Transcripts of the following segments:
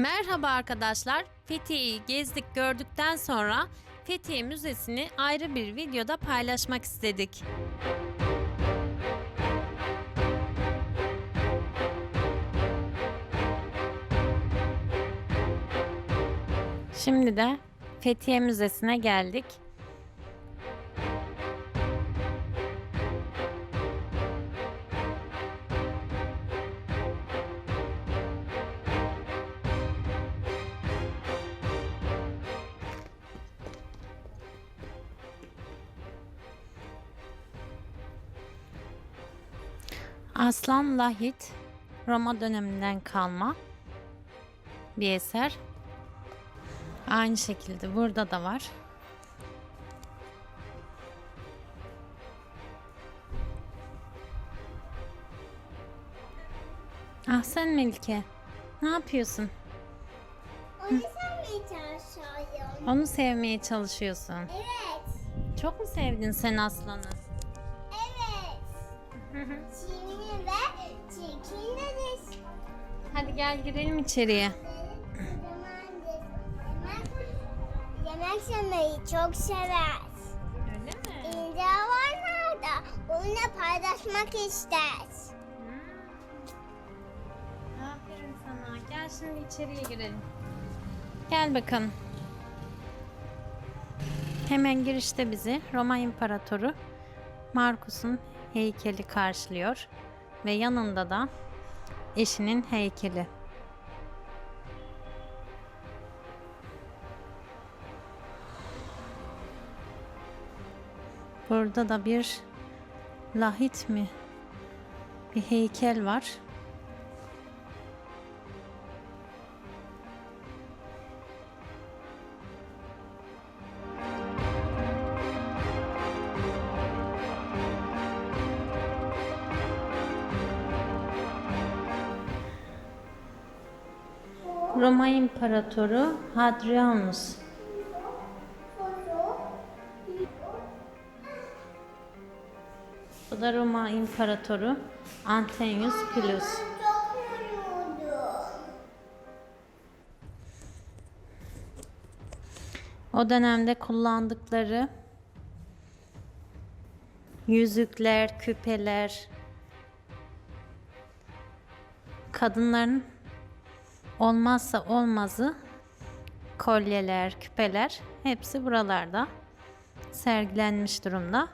Merhaba arkadaşlar. Fethiye'yi gezdik gördükten sonra Fethiye Müzesi'ni ayrı bir videoda paylaşmak istedik. Şimdi de Fethiye Müzesi'ne geldik. Aslan Lahit Roma döneminden kalma bir eser. Aynı şekilde burada da var. Ah sen Melike. Ne yapıyorsun? Onu sevmeye çalışıyorum. Onu sevmeye çalışıyorsun. Evet. Çok mu sevdin sen aslanı? Evet. Çiğni ve çirkin de Hadi gel girelim içeriye. Yemek, yemeyi çok sever. Öyle mi? İnce var da onunla paylaşmak ister. Aferin sana. Gel şimdi içeriye girelim. Gel bakalım. Hemen girişte bizi Roma İmparatoru Markus'un heykeli karşılıyor ve yanında da eşinin heykeli. Burada da bir lahit mi? Bir heykel var. Roma İmparatoru Hadrianus. Bu da Roma İmparatoru Antonius Pius. O dönemde kullandıkları yüzükler, küpeler, kadınların olmazsa olmazı kolyeler, küpeler hepsi buralarda sergilenmiş durumda.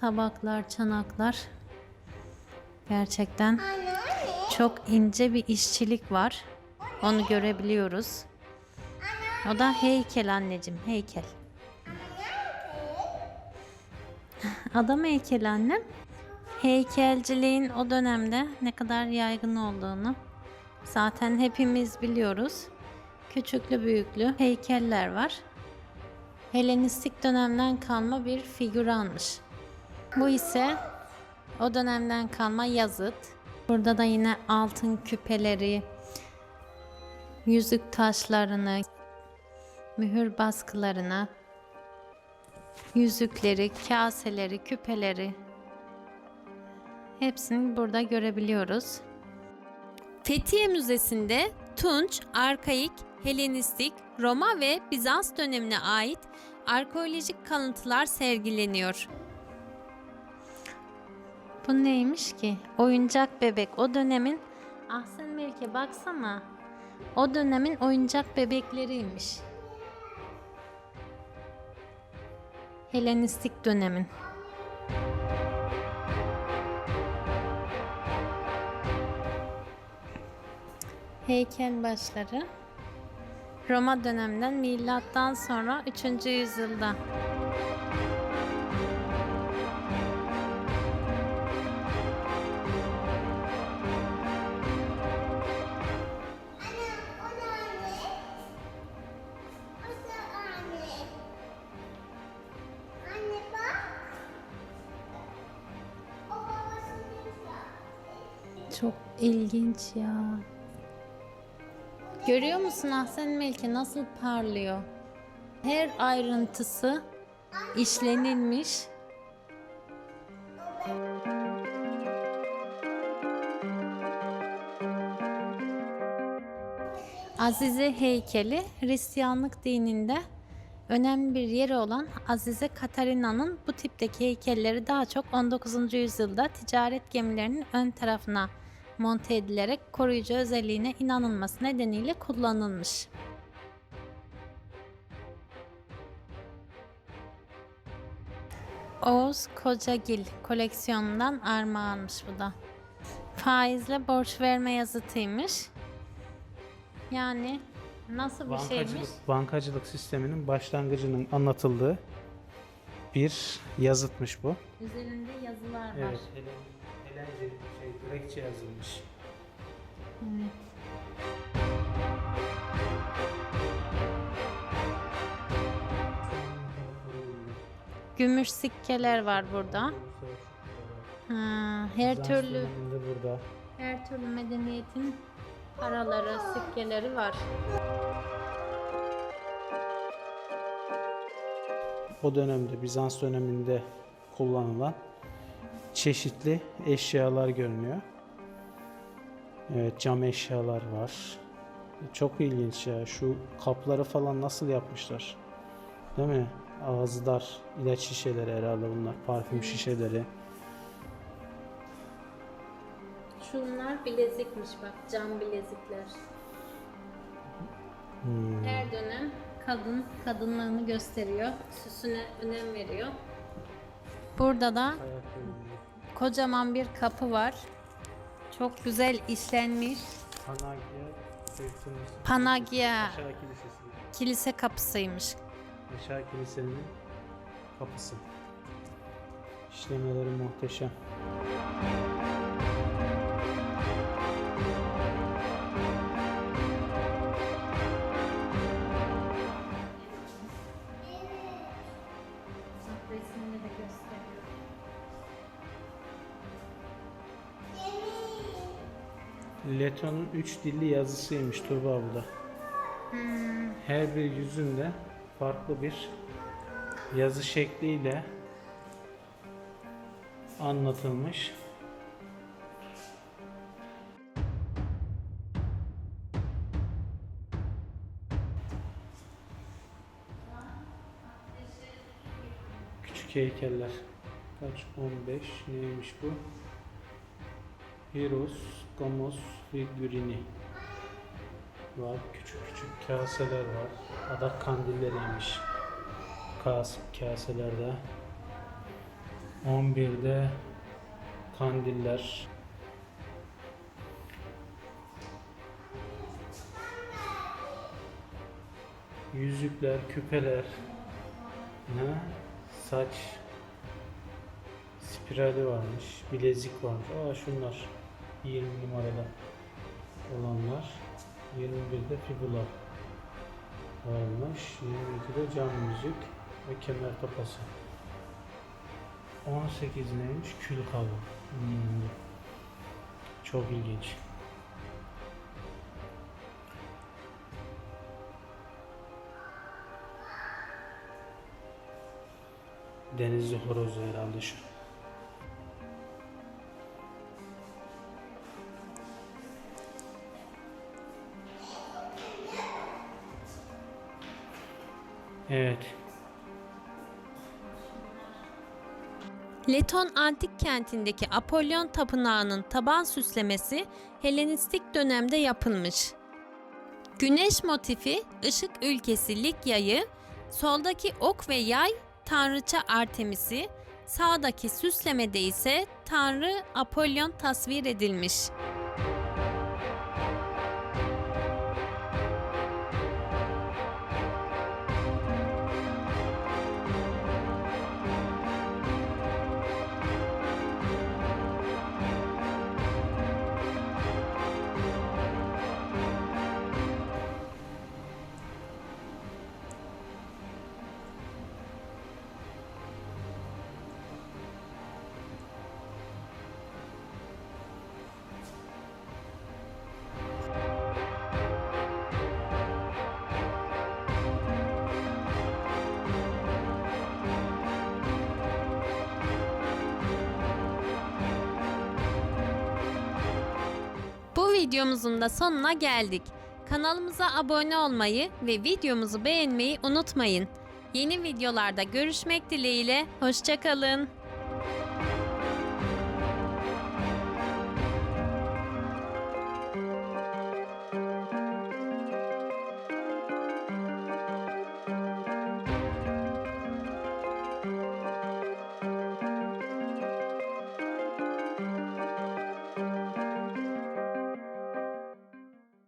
Tabaklar, çanaklar gerçekten çok ince bir işçilik var. Onu görebiliyoruz. O da heykel anneciğim, heykel. Adam heykeli annem. Heykelciliğin o dönemde ne kadar yaygın olduğunu zaten hepimiz biliyoruz. Küçüklü büyüklü heykeller var. Helenistik dönemden kalma bir figüranmış. Bu ise o dönemden kalma yazıt. Burada da yine altın küpeleri, yüzük taşlarını, mühür baskılarını, yüzükleri, kaseleri, küpeleri hepsini burada görebiliyoruz. Fethiye Müzesi'nde Tunç, Arkaik, Helenistik, Roma ve Bizans dönemine ait arkeolojik kalıntılar sergileniyor. Bu neymiş ki? Oyuncak bebek. O dönemin Ah sen Melike baksana. O dönemin oyuncak bebekleriymiş. Helenistik dönemin. Heykel başları Roma döneminden milattan sonra 3. yüzyılda. Çok ilginç ya. Görüyor musun Ahsen Melike nasıl parlıyor? Her ayrıntısı işlenilmiş. Azize heykeli Hristiyanlık dininde önemli bir yeri olan Azize Katarina'nın bu tipteki heykelleri daha çok 19. yüzyılda ticaret gemilerinin ön tarafına monte edilerek koruyucu özelliğine inanılması nedeniyle kullanılmış. Oğuz Kocagil koleksiyonundan armağanmış bu da. Faizle borç verme yazıtıymış. Yani nasıl bir şeymiş? Bankacılık, bankacılık sisteminin başlangıcının anlatıldığı bir yazıtmış bu. Üzerinde yazılar var. Evet. Helen şey, Grekçe yazılmış. Evet. Gümüş sikkeler var burada. Ha, her Bizans türlü döneminde burada. her türlü medeniyetin paraları, sikkeleri var. O dönemde Bizans döneminde kullanılan çeşitli eşyalar görünüyor. Evet cam eşyalar var. Çok ilginç ya. Şu kapları falan nasıl yapmışlar? Değil mi? Ağzı dar ilaç şişeleri herhalde bunlar. Parfüm şişeleri. Şunlar bilezikmiş bak, cam bilezikler. Hmm. Her dönem kadın kadınlığını gösteriyor, süsüne önem veriyor. Burada da kocaman bir kapı var. Çok güzel işlenmiş. Aşağı Kilisesi. kilise kapısıymış. Aşağı kilisenin kapısı. İşlemeleri muhteşem. Leton'un üç dilli yazısıymış Tuğba bu da. Her bir yüzünde farklı bir yazı şekliyle anlatılmış. Küçük heykeller. Kaç? 15. Neymiş bu? Heroes, Gamos figürini var. Küçük küçük kaseler var. Adak kandilleriymiş. Kas, kaselerde. 11'de kandiller. Yüzükler, küpeler. Ha? Saç spirali varmış. Bilezik varmış. Aa şunlar 20 numarada olanlar. 21'de fibula varmış. 22'de cam müzik ve kemer tapası. 18 neymiş? Kül kalı. Hmm. Çok ilginç. Denizli horozu herhalde şu. Evet. Leton antik kentindeki Apollon tapınağının taban süslemesi Helenistik dönemde yapılmış. Güneş motifi ışık ülkesi Likya'yı, soldaki ok ve yay tanrıça Artemis'i, sağdaki süslemede ise tanrı Apollon tasvir edilmiş. Videomuzun da sonuna geldik. Kanalımıza abone olmayı ve videomuzu beğenmeyi unutmayın. Yeni videolarda görüşmek dileğiyle, hoşçakalın.